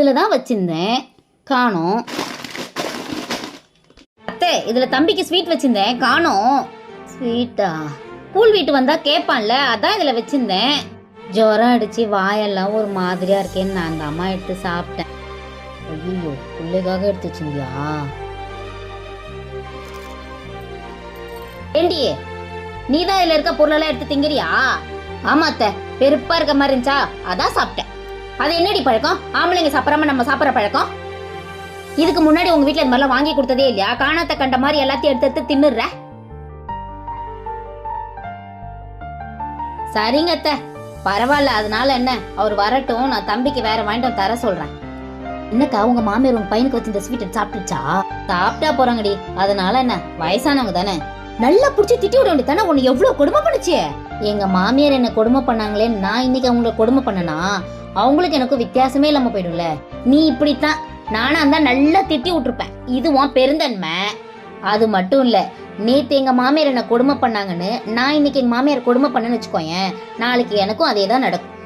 இதில் தான் வச்சுருந்தேன். காணோம். அத்தை இதில் தம்பிக்கு ஸ்வீட் வச்சுருந்தேன். காணோம். ஸ்வீட்டா கூல் வீட்டு வந்தால் கேட்பான்ல அதான் இதில் வச்சுருந்தேன். ஜுரம் அடித்து வாயெல்லாம் ஒரு மாதிரியாக இருக்கேன்னு நான் அந்த அம்மா எடுத்து சாப்பிட்டேன். ஐயோ பிள்ளைக்காக எடுத்து வச்சிருந்தியா? ஏண்டி நீ தான் இதில் இருக்க பொருளெல்லாம் எடுத்து திங்கிறியா? ஆமா அத்தை. இருக்க மாதிரி இருந்துச்சா? அதான் சாப்பிட்டேன். அது என்னடி பழக்கம்? ஆம்பளைங்க சாப்பிடாம நம்ம சாப்பிட்ற பழக்கம்? இதுக்கு முன்னாடி உங்க வீட்டுல இந்த மாதிரிலாம் வாங்கி கொடுத்ததே இல்லையா? காணாத்த கண்ட மாதிரி எல்லாத்தையும் எடுத்து எடுத்து தின்னுடுற? சரிங்க அத்த. பரவாயில்ல அதனால என்ன? அவர் வரட்டும் நான் தம்பிக்கு வேற வாங்கிட்டு தர சொல்றேன். என்னக்கா உங்க மாமியார் உங்க பையனுக்கு வச்சு இந்த ஸ்வீட் சாப்பிட்டுச்சா? சாப்பிட்டா போறாங்கடி. அதனால என்ன? வயசானவங்க தானே? நல்லா புடிச்சு திட்டி விட வேண்டியதானே உன்னை எவ்வளவு கொடுமை பண்ணுச்சு? எங்கள் மாமியார் என்னை கொடுமை பண்ணாங்களேன்னு நான் இன்னைக்கு அவங்கள கொடுமை பண்ணனா? அவங்களுக்கு எனக்கும் வித்தியாசமே இல்லாமல் போயிடும்ல. நீ இப்படித்தான். நானா இருந்தால் நல்லா திட்டி விட்டுருப்பேன். இதுவும் பெருந்தன்மை. அது மட்டும் இல்லை நேற்று எங்கள் மாமியார் என்னை கொடுமை பண்ணாங்கன்னு நான் இன்னைக்கு எங்கள் மாமியார் கொடுமை பண்ணேன்னு வச்சுக்கோயேன் நாளைக்கு எனக்கும் அதே தான் நடக்கும்.